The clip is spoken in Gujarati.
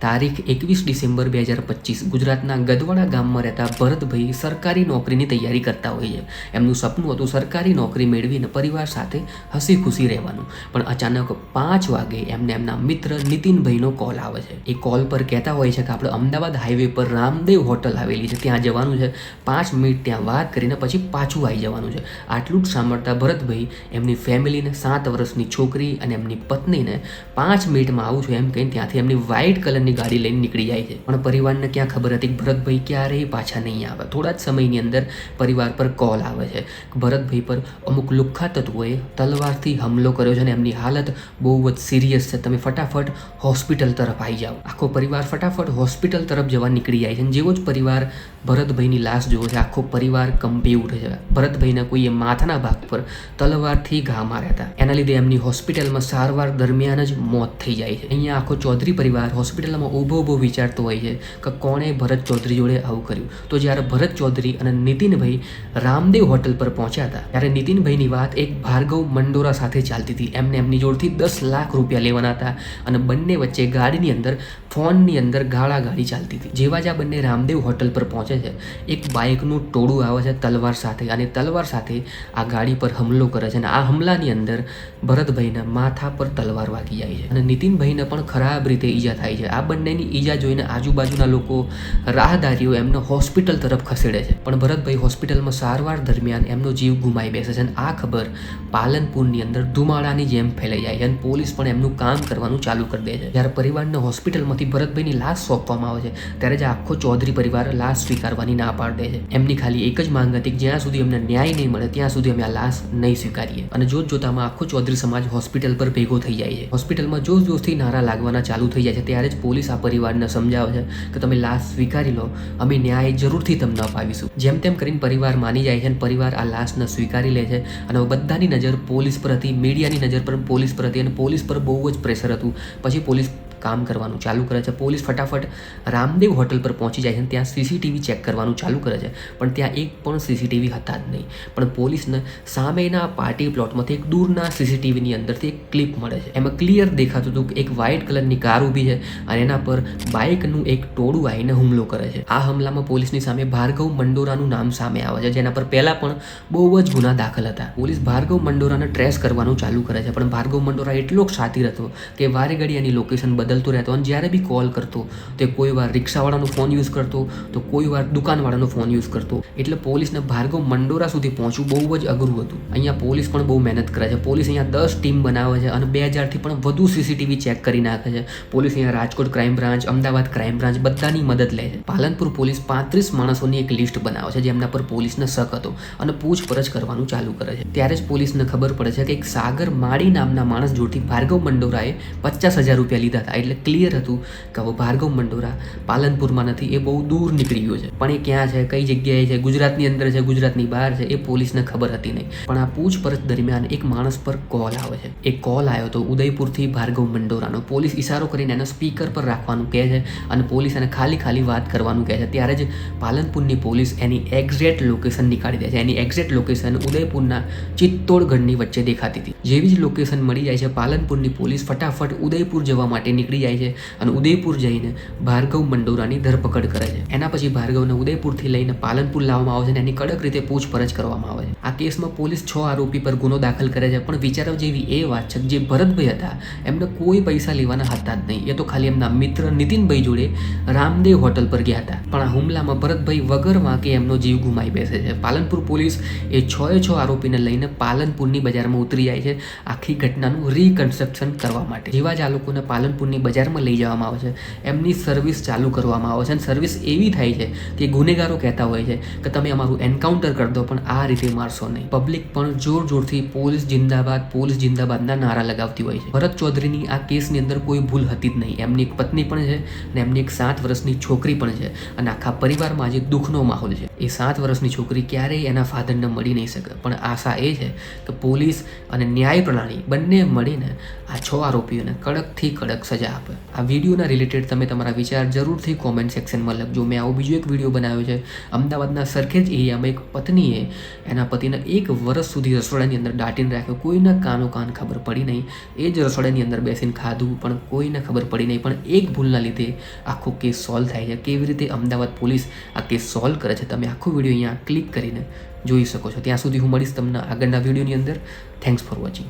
તારીખ એકવીસ ડિસેમ્બર બે હજાર પચીસ. ગુજરાતના ગદવાડા ગામમાં રહેતા ભરતભાઈ સરકારી નોકરીની તૈયારી કરતા હોય છે. એમનું સપનું હતું સરકારી નોકરી મેળવીને પરિવાર સાથે હસી ખુશી રહેવાનું. પણ અચાનક પાંચ વાગે એમને એમના મિત્ર નીતિનભાઈનો કોલ આવે છે. એ કોલ પર કહેતા હોય છે કે આપણે અમદાવાદ હાઈવે પર રામદેવ હોટલ આવેલી છે. ત્યાં જવાનું છે. પાંચ મિનિટ ત્યાં વાત કરીને પછી પાછું આવી જવાનું છે. આટલું જ સાંભળતા ભરતભાઈ એમની ફેમિલીને સાત વર્ષની છોકરી અને એમની પત્નીને પાંચ મિનિટમાં આવું છું એમ કહીને ત્યાંથી એમની વ્હાઇટ કલરની ગાડી લઈને નીકળી જાય છે. પણ પરિવારને ક્યાં ખબર હતી કે ભરતભાઈ ક્યારેય પાછા નહીં આવે? થોડા જ સમયની અંદર પરિવાર પર કોલ આવે છે. ભરતભાઈ પર અમુક લુખ્ખા તત્વોએ તલવારથી હુમલો કર્યો છે અને એમની હાલત બહુ જ સિરિયસ છે. તમે ફટાફટ હોસ્પિટલ તરફ આવી જાઓ. આખો પરિવાર ફટાફટ હોસ્પિટલ તરફ જવા નીકળી જાય છે જેવો જ પરિવાર ભરતભાઈની લાશ જોવો છે. આખો પરિવાર કંપી ઉઠે છે. ભરતભાઈના કોઈએ માથાના ભાગ પર તલવારથી ઘા માર્યા હતા. એના લીધે એમની હોસ્પિટલમાં સારવાર દરમિયાન જ મોત થઈ જાય છે. અહીંયા આખો ચૌધરી પરિવાર હોસ્પિટલમાં ઊભો ઊભો વિચારતો હોય છે કે કોણે ભરત ચૌધરી જોડે આવું કર્યું. તો જ્યારે ભરત ચૌધરી અને નીતિનભાઈ રામદેવ હોટલ પર પહોંચ્યા હતા, ત્યારે નીતિનભાઈની વાત એક ભાર્ગવ મંડોરા સાથે ચાલતી હતી. એમને એમની જોડથી દસ લાખ રૂપિયા લેવાના હતા અને બંને વચ્ચે ગાડીની અંદર, ફોનની અંદર ગાળા ગાડી ચાલતી હતી. જેવા જ આ બંને રામદેવ હોટલ પર પહોંચે છે. એક બાઇકનું ટોળું આવે છે તલવાર સાથે અને તલવાર સાથે આ ગાડી પર હુમલો કરે છે અને આ હુમલાની અંદર ભરતભાઈના માથા પર તલવાર વાગી જાય છે. અને નીતિનભાઈને પણ ખરાબ રીતે ઈજા થાય છે. આ બંનેની ઈજા જોઈને આજુબાજુના લોકો રાહદારીઓ એમને હોસ્પિટલ તરફ ખસેડે છે. પણ ભરતભાઈ હોસ્પિટલમાં સારવાર દરમિયાન એમનો જીવ ગુમાઈ બેસે છે અને આ ખબર પાલનપુરની અંદર ધુમાડાની જેમ ફેલાઈ જાય છે અને પોલીસ પણ એમનું કામ કરવાનું ચાલુ કરી દે છે. જ્યારે પરિવારને હોસ્પિટલમાંથી ભરતભાઈની લાશ સોંપવામાં આવે છે, ત્યારે જ આખો ચૌધરી પરિવાર લાશ સ્વીકારવાની ના પાડ દે છે. એમની ખાલી એક જ માંગ હતી કે જ્યાં સુધી અમને ન્યાય નહીં મળે, ત્યાં સુધી અમે આ લાશ નહીં સ્વીકારીએ. અને જોત જોતામાં આખો ચૌધરી સમાજ હોસ્પિટલ પર ભેગો થઈ જાય છે. હોસ્પિટલમાં જોશ જોશથી નારા લાગવાના ચાલુ થઈ જાય છે. ત્યારે જ પોલીસ આ પરિવારને સમજાવે છે કે તમે લાશ સ્વીકારી લો, અમે ન્યાય જરૂરથી તમને અપાવીશું. જેમ તેમ કરીને પરિવાર માની જાય છે અને પરિવાર આ લાશને સ્વીકારી લે છે. અને બધાની નજર પોલીસ પર હતી, મીડિયાની નજર પર પોલીસ પર હતી અને પોલીસ પર બહુ જ પ્રેશર હતું. પછી પોલીસ કામ કરવાનું ચાલુ કરે છે. પોલીસ ફટાફટ રામદેવ હોટલ પર પહોંચી જાય છે અને ત્યાં સીસીટીવી ચેક કરવાનું ચાલુ કરે છે. પણ ત્યાં એક પણ સીસીટીવી હતા જ નહીં. પણ પોલીસને સામેના પાર્ટી પ્લોટમાંથી એક દૂરના સીસીટીવીની અંદરથી એક ક્લિપ મળે છે. એમાં ક્લિયર દેખાતું હતું કે એક વ્હાઇટ કલરની કાર ઊભી છે અને એના પર બાઇકનું એક ટોળું આવીને હુમલો કરે છે. આ હુમલામાં પોલીસની સામે ભાર્ગવ મંડોરાનું નામ સામે આવે છે, જેના પર પહેલાં પણ બહુ જ ગુના દાખલ હતા. પોલીસ ભાર્ગવ મંડોરાને ટ્રેસ કરવાનું ચાલુ કરે છે, પણ ભાર્ગવ મંડોરા એટલો જ શાતિર હતો કે વારે ઘડી એની લોકેશન બદલતો રહેતો. અને જ્યારે બી કોલ કરતો, તે કોઈ વાર રિક્ષાવાળાનો ફોન યુઝ કરતો, તો કોઈ વાર દુકાનવાળાનો ફોન યુઝ કરતો. એટલે પોલીસને ભાર્ગવ મંડોરા સુધી પહોંચવું બહુ જ અઘરું હતું. અહીંયા પોલીસ પણ બહુ મહેનત કરે છે. પોલીસ અહીંયા દસ ટીમ બનાવે છે અને બે હજારથી પણ વધુ સીસીટીવી ચેક કરી નાખે છે. પોલીસ અહીંયા Rajkot crime branch Ahmedabad crime branch બધાની મદદ લે છે. પાલનપુર પોલીસ પાંત્રીસ માણસોની એક લિસ્ટ બનાવે છે જેમના પર પોલીસને શક હતો અને પૂછપરછ કરવાનું ચાલુ કરે છે. ત્યારે જ પોલીસને ખબર પડે છે કે એક સાગર માળી નામના માણસ જોડથી ભાર્ગવ મંડોરાએ પચાસ હજાર રૂપિયા લીધા હતા. એટલે ક્લિયર હતું કે હવે ભાર્ગવ મંડોરા પાલનપુરમાં નથી, એ બહુ દૂર નીકળી ગયો છે. પણ એ ક્યાં છે, કઈ જગ્યાએ છે, ગુજરાતની અંદર છે, ગુજરાતની બહાર છે, એ પોલીસને ખબર હતી નહીં. પણ આ પૂછપરછ દરમિયાન એક માણસ પર કોલ આવે છે. એ કોલ આવ્યો હતો ઉદયપુરથી ભાર્ગવ મંડોરાનો. પોલીસ ઇશારો કરીને એને સ્પીકર પર રાખવાનું કહે છે અને પોલીસ એને ખાલી ખાલી વાત કરવાનું કહે છે. ત્યારે જ પાલનપુરની પોલીસ એની એક્ઝેક્ટ લોકેશન નીકાળી દે છે. એની એક્ઝેક્ટ લોકેશન ઉદયપુરના ચિત્તોડગઢની વચ્ચે દેખાતી હતી. જેવી જ લોકેશન મળી જાય છે. પાલનપુરની પોલીસ ફટાફટ ઉદયપુર જવા માટે નીકળી જાય છે અને ઉદયપુર જઈને ભાર્ગવ મંડોરાની ધરપકડ કરે છે. એના પછી ભાર્ગવને ઉદયપુરથી લઈને પાલનપુર લાવવામાં આવે છે અને એની કડક રીતે પૂછપરછ કરવામાં આવે છે. આ કેસમાં પોલીસ છ આરોપી પર ગુનો દાખલ કરે છે. પણ વિચારવા જેવી એ વાત છે જે ભરતભાઈ હતા, એમને કોઈ પૈસા લેવાના હતા જ નહીં. એ તો ખાલી એમના મિત્ર નીતિનભાઈ જોડે રામદેવ હોટલ પર ગયા હતા. પણ આ હુમલામાં ભરતભાઈ વગર વાંકે એમનો જીવ ગુમાઈ બેસે છે. પાલનપુર પોલીસ એ છ એ છ આરોપીને લઈને પાલનપુરની બજારમાં ઉતરી જાય છે. આખી ઘટનાનું રીકન્સ્ટ્રક્શન કરવા માટે. જેવા જ આ લોકોને પાલનપુરની બજારમાં લઈ જવામાં આવે છે, એમની સર્વિસ ચાલુ કરવામાં આવે છે અને સર્વિસ એવી થાય છે કે ગુનેગારો કહેતા હોય છે કે તમે અમારું એન્કાઉન્ટર કરી દો, પણ આ રીતે મારશો નહીં. પબ્લિક પણ જોર જોરથી પોલીસ જિંદાબાદ, પોલીસ જિંદાબાદના નારા લગાવતી હોય છે. ભરત ચૌધરીની આ કેસની અંદર કોઈ ભૂલ હતી જ નહીં. એમની એક પત્ની પણ છે અને એમની એક સાત વર્ષની છોકરી પણ છે અને આખા પરિવારમાં આજે દુઃખનો માહોલ છે. એ સાત વર્ષની છોકરી ક્યારેય એના ફાધરને મળી નહીં શકે. પણ આશા એ છે કે પોલીસ અને ન્યાય પ્રણાલી બંને મળીને આ છ આરોપીઓને કડકથી કડક સજા આપે. આ વિડીયોના રિલેટેડ તમે તમારા વિચાર જરૂરથી કોમેન્ટ સેક્શનમાં લખજો. મેં આવો બીજો એક વીડિયો બનાવ્યો છે. અમદાવાદના સરખેજ એરિયામાં એક પત્નીએ એના પતિને એક વર્ષ સુધી રસોડાની અંદર દાટીને રાખ્યો. કોઈના કાનો કાન ખબર પડી નહીં. એ જ રસોડાની અંદર બેસીને ખાધું, પણ કોઈને ખબર પડી નહીં. પણ એક ભૂલના લીધે આખો કેસ સોલ્વ થાય છે. કેવી રીતે અમદાવાદ પોલીસ આ કેસ સોલ્વ કરે છે, તમે આખો વીડિયો અહીંયા ક્લિક કરીને જોઈ શકો છો. ત્યાં સુધી હું મળીશ તમને આગળના વિડીયોની અંદર. Thanks for watching